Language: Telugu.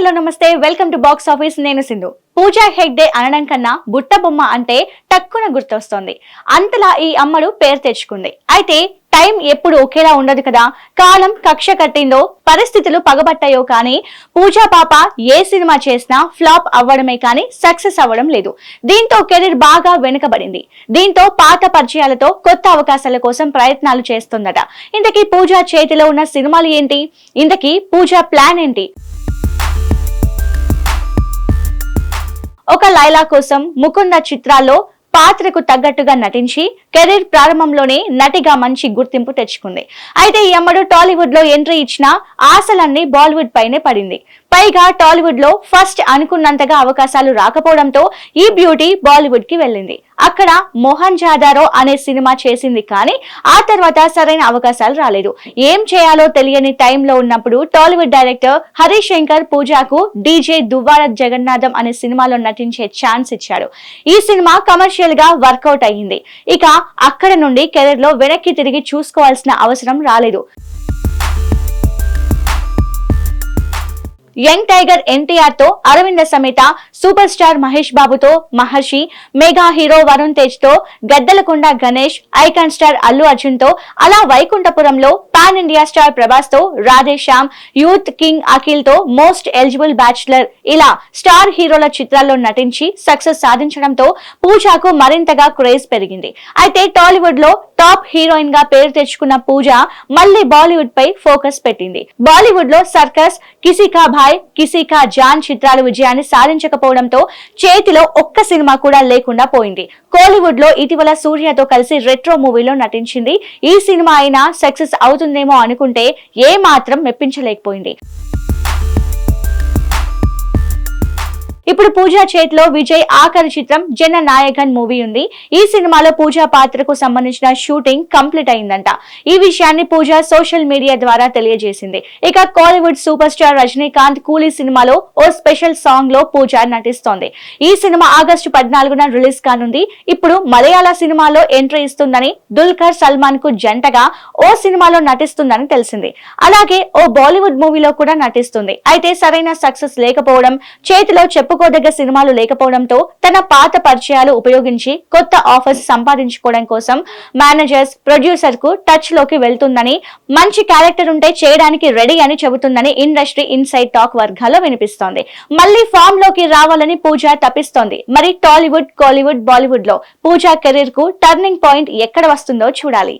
హలో నమస్తే వెల్కమ్ టు బాక్స్ ఆఫీస్. నేను సింధు. పూజా హెగ్డే అనడం కన్నా బుట్ట బొమ్మ అంటే టక్కున గుర్తొస్తుంది. అంతలా ఈ అమ్మడు పేరు తెచ్చుకుంది. అయితే టైం ఎప్పుడు ఒకేలా ఉండదు కదా. కాలం కక్ష కట్టిందో పరిస్థితులు పగబట్టాయో కానీ పూజా పాప ఏ సినిమా చేసినా ఫ్లాప్ అవ్వడమే కానీ సక్సెస్ అవ్వడం లేదు. దీంతో కెరీర్ బాగా వెనుకబడింది. దీంతో పాత పరిచయాలతో కొత్త అవకాశాల కోసం ప్రయత్నాలు చేస్తుందట. ఇంతకీ పూజా చేతిలో ఉన్న సినిమాలు ఏంటి? ఇంతకీ పూజా ప్లాన్ ఏంటి? ఒక లైలా కోసం ముకుంద చిత్రాల్లో పాత్రకు తగ్గట్టుగా నటించి కెరీర్ ప్రారంభంలోనే నటిగా మంచి గుర్తింపు తెచ్చుకుంది. అయితే ఈ అమ్మడు టాలీవుడ్లో ఎంట్రీ ఇచ్చిన ఆశలన్నీ బాలీవుడ్ పైనే పడింది. పైగా టాలీవుడ్లో ఫస్ట్ అనుకున్నంతగా అవకాశాలు రాకపోవడంతో ఈ బ్యూటీ బాలీవుడ్కి వెళ్ళింది. అక్కడ మోహన్ జాదారో అనే సినిమా చేసింది కానీ ఆ తర్వాత సరైన అవకాశాలు రాలేదు. ఏం చేయాలో తెలియని టైంలో ఉన్నప్పుడు టాలీవుడ్ డైరెక్టర్ హరీష్ శంకర్ పూజాకు డీజే దువ్వాడ జగన్నాథం అనే సినిమాలో నటించే ఛాన్స్ ఇచ్చాడు. ఈ సినిమా కమర్షియల్గా వర్కౌట్ అయ్యింది. ఇక అక్కడ నుండి కెరీర్లో వెనక్కి తిరిగి చూసుకోవాల్సిన అవసరం రాలేదు. Young tiger ఎన్టీఆర్తో Aravinda Sametha super star Mahesh బాబుతో మహర్షి మెగా హీరో వరుణ్ తేజ్తో Gaddalakonda Ganesh icon star Allu అర్జున్తో Ala Vaikunthapurramuloo pan India star ప్రభాస్తో Radhe Shyam youth king అఖిల్తో మోస్ట్ ఎలిజిబుల్ బ్యాచులర్. ఇలా స్టార్ హీరోల చిత్రాల్లో నటించి సక్సెస్ సాధించడంతో పూజాకు మరింతగా క్రేజ్ పెరిగింది. అయితే టాలీవుడ్లో టాప్ హీరోయిన్గా పేరు తెచ్చుకున్న పూజ మళ్ళీ బాలీవుడ్ పై ఫోకస్ పెట్టింది. బాలీవుడ్లో సర్కస్ కిసికా భాయ్ కిసికా జాన్ చిత్రాలు విజయాన్ని సాధించకపోవడంతో చేతిలో ఒక్క సినిమా కూడా లేకుండా పోయింది. కోలీవుడ్లో ఇటీవల సూర్యతో కలిసి రెట్రో మూవీలో నటించింది. ఈ సినిమా అయినా సక్సెస్ అవుతుందేమో అనుకుంటే ఏ మాత్రం మెప్పించలేకపోయింది. ఇప్పుడు పూజా చేతిలో విజయ్ ఆఖరి చిత్రం జన నాయకన్ మూవీ ఉంది. ఈ సినిమాలో పూజా పాత్రకు సంబంధించిన షూటింగ్ కంప్లీట్ అయిందంట. ఈ విషయాన్ని పూజ సోషల్ మీడియా ద్వారా తెలియజేసింది. ఇక కాలీవుడ్ సూపర్ స్టార్ రజనీకాంత్ కూలీ సినిమాలో ఓ స్పెషల్ సాంగ్లో పూజ నటిస్తోంది. ఈ సినిమా ఆగస్టు పద్నాలుగున రిలీజ్ కానుంది. ఇప్పుడు మలయాళ సినిమాలో ఎంట్రీ ఇస్తుందని దుల్కర్ సల్మాన్కు జంటగా ఓ సినిమాలో నటిస్తుందని తెలిసింది. అలాగే ఓ బాలీవుడ్ మూవీలో కూడా నటిస్తుంది. అయితే సరైన సక్సెస్ లేకపోవడం చేతిలో చెప్పుకో చెప్పుకోదగ్గ సినిమాలు లేకపోవడంతో తన పాత పరిచయాలు ఉపయోగించి కొత్త ఆఫర్స్ సంపాదించుకోవడం కోసం మేనేజర్స్ ప్రొడ్యూసర్కు టచ్లోకి వెళ్తుందని మంచి క్యారెక్టర్ ఉంటే చేయడానికి రెడీ అని చెబుతుందని ఇండస్ట్రీ ఇన్సైడ్ టాక్ వర్గాల్లో వినిపిస్తోంది. మళ్ళీ ఫామ్లోకి రావాలని పూజ తప్పిస్తోంది. మరి టాలీవుడ్ కాలీవుడ్ బాలీవుడ్లో పూజా కెరీర్కు టర్నింగ్ పాయింట్ ఎక్కడ వస్తుందో చూడాలి.